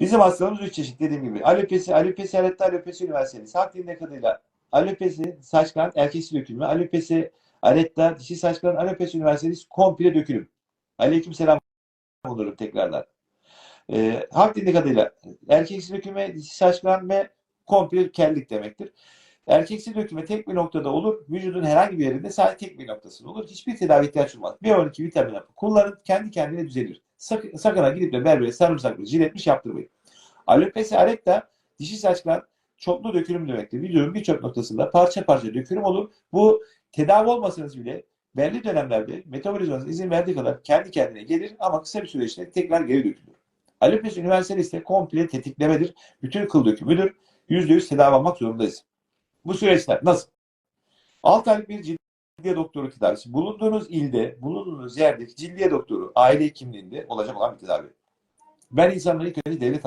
Bizim hastalığımız üç çeşit dediğim gibi. Alopesi, alopesi aletta, alopesi universalis. Halk dilinde kadarıyla alopesi saç kanat erkeksi dökülme, alopesi aletta dişi saç kanat, alopesi universalis komple dökülüm. Aleyküm selam olurum tekrardan. Ee, halk dilinde kadarıyla erkeksi dökülme, dişi saç kanat ve komple kellik demektir. Erkeksi dökülme tek bir noktada olur. Vücudun herhangi bir yerinde sadece tek bir noktasında olur. Hiçbir tedavi ihtiyaç olmaz. B12 vitamin hapı kullanın kendi kendine düzelir. Sakın, sakın ha gidip de berbere sarımsaklı jiletmiş yaptırmayın. Alopesi aretta dişi saçlar çoklu dökülüm demektir. Vücudun birçok noktasında parça parça dökülüm olur. Bu tedavi olmasanız bile belli dönemlerde metabolizmanız izin verdiği kadar kendi kendine gelir ama kısa bir süre içinde tekrar geri dökülür. Alopesi universalis de komple tetiklemedir. Bütün kıl dökümüdür. %100 tedavi almak zorundayız. Bu süreçler nasıl? 6 aylık bir cildiye doktoru tedavisi. Bulunduğunuz ilde, bulunduğunuz yerdeki cildiye doktoru aile hekimliğinde olacak olan bir tedavi. Ben insanları ilk önce devlet